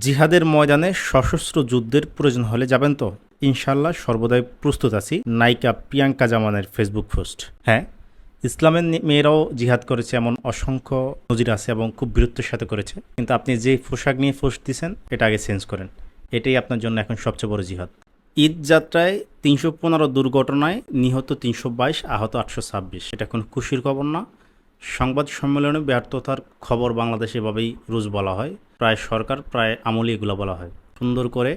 জিহাদের ময়দানে সশস্ত্র যুদ্ধের প্রয়োজন হলে যাবেন তো? ইনশাল্লাহ সর্বদাই প্রস্তুত আছি, নায়িকা প্রিয়াঙ্কা জামানের ফেসবুক পোস্ট। হ্যাঁ ইসলামের মেয়েরাও জিহাদ করেছে এমন অসংখ্য নজির আছে এবং খুব বীরত্বের সাথে করেছে। কিন্তু আপনি যে পোশাক নিয়ে পোস্ট দিচ্ছেন এটা আগে চেঞ্জ করেন। এটাই আপনার জন্য এখন সবচেয়ে বড় জিহাদ। ঈদ যাত্রায় তিনশো পনেরো দুর্ঘটনায় নিহত তিনশো বাইশ, আহত আটশো ছাব্বিশ। এটা কোনো খুশির খবর না। সংবাদ সম্মেলনে ব্যর্থতার খবর বাংলাদেশে এভাবেই রোজ বলা হয়। প্রায় সরকার, প্রায় আমলি এগুলো বলা হয়। সুন্দর করে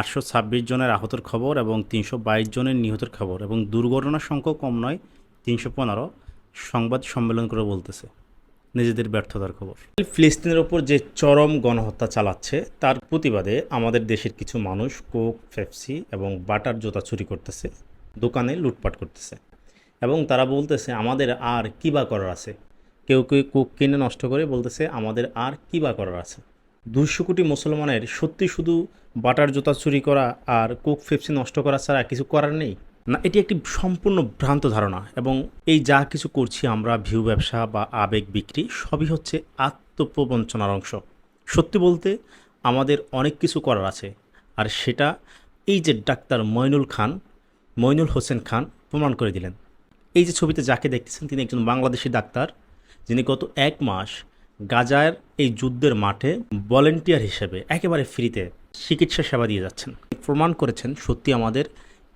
আটশো ছাব্বিশ জনের আহতের খবর এবং তিনশো বাইশ জনের নিহতের খবর এবং দুর্ঘটনার সংখ্যা কম নয়, তিনশো পনেরো সংবাদ সম্মেলন করে বলতেছে নিজেদের ব্যর্থতার খবর। ফিলিস্তিনের ওপর যে চরম গণহত্যা চালাচ্ছে, তার প্রতিবাদে আমাদের দেশের কিছু মানুষ কোক ফেপসি এবং বাটার জোতা চুরি করতেছে, দোকানে লুটপাট করতেছে। এবং তারা বলতেছে, আমাদের আর কী বা করার আছে? কেউ কেউ কোক কিনে নষ্ট করে বলতেছে, আমাদের আর কী বা করার আছে? দুইশো কোটি মুসলমানের সত্যি শুধু বাটার জুতা চুরি করা আর কোক ফেপসি নষ্ট করা ছাড়া কিছু করার নেই? না, এটি একটি সম্পূর্ণ ভ্রান্ত ধারণা এবং এই যা কিছু করছি আমরা, ভিউ ব্যবসা বা আবেগ বিক্রি, সবই হচ্ছে আত্মপ্রবঞ্চনার অংশ। সত্যি বলতে, আমাদের অনেক কিছু করার আছে। আর সেটা এই যে ডাক্তার মইনুল খান, মইনুল হোসেন খান প্রমাণ করে দিলেন। এই যে ছবিতে যাকে দেখতেছেন, তিনি একজন বাংলাদেশি ডাক্তার, যিনি গত এক মাস গাজার এই যুদ্ধের মাঠে ভলেন্টিয়ার হিসেবে একেবারে ফ্রিতে চিকিৎসা সেবা দিয়ে যাচ্ছেন। প্রমাণ করেছেন, সত্যি আমাদের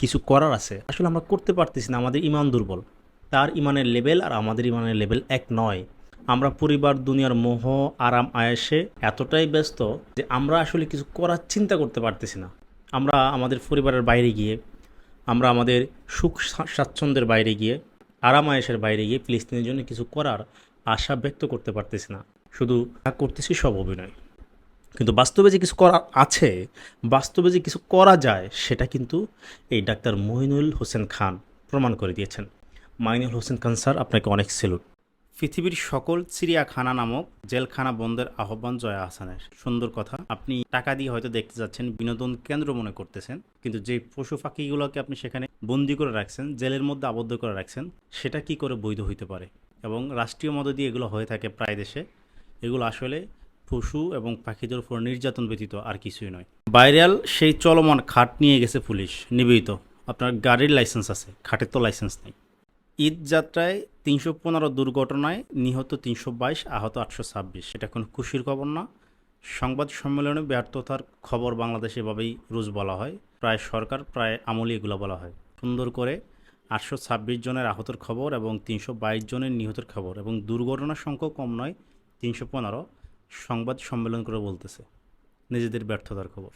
কিছু করার আছে। আসলে আমরা করতে পারতেছি না, আমাদের ইমান দুর্বল। তার ইমানের লেভেল আর আমাদের ইমানের লেভেল এক নয়। আমরা পরিবার, দুনিয়ার মোহ, আরাম আয়েসে এতটাই ব্যস্ত যে আমরা আসলে কিছু করার চিন্তা করতে পারতেছি না। আমরা আমাদের পরিবারের বাইরে গিয়ে আমরা আমাদের সুখ স্বা- স্বাচ্ছন্দ্যের বাইরে গিয়ে আরাম আয়েসের বাইরে গিয়ে ফিলিস্তিনের জন্য কিছু করার আশা ব্যক্ত করতে পারতেছি না। শুধু তা করতেছি সব অভিনয়। কিন্তু বাস্তবে যে কিছু করা আছে, বাস্তবে যে কিছু করা যায়, সেটা কিন্তু এই ডাক্তার মহিনুল হোসেন খান প্রমাণ করে দিয়েছেন। মাইনুল হোসেন খান স্যার, আপনাকে অনেক সেলুট। পৃথিবীর সকল চিড়িয়াখানা নামক জেলখানা বন্ধের আহ্বান জয়া হাসানের। সুন্দর কথা, আপনি টাকা দিয়ে হয়তো দেখতে যাচ্ছেন, বিনোদন কেন্দ্র মনে করতেছেন, কিন্তু যে পশু পাখিগুলোকে আপনি সেখানে বন্দি করে রাখছেন, জেলের মধ্যে আবদ্ধ করে রাখছেন, সেটা কি করে বৈধ হইতে পারে? এবং রাষ্ট্রীয় মদ দিয়ে এগুলো হয়ে থাকে প্রায় দেশে, এগুলো আসলে পশু এবং পাখিদের উপর নির্যাতন ব্যতীত আর কিছুই নয়। ভাইরাল সেই চলমান খাট নিয়ে গেছে পুলিশ, নিবেদিত। আপনার গাড়ির লাইসেন্স আছে, খাটের তো লাইসেন্স নেই। ঈদ যাত্রায় তিনশো পনেরো দুর্ঘটনায় নিহত তিনশো বাইশ, আহত আটশো ছাব্বিশ। এটা কোনো খুশির খবর না। সংবাদ সম্মেলনে ব্যর্থতার খবর বাংলাদেশে এভাবেই রোজ বলা হয়। প্রায় সরকার, প্রায় আমলি এগুলো বলা হয়। সুন্দর করে আটশো ছাব্বিশ জনের আহতের খবর এবং তিনশো বাইশ জনের নিহতের খবর এবং দুর্ঘটনার সংখ্যা কম নয়, তিনশো পনেরো। সংবাদ সম্মেলন করে বলতেছে। নিজেদের ব্যর্থতার খবর।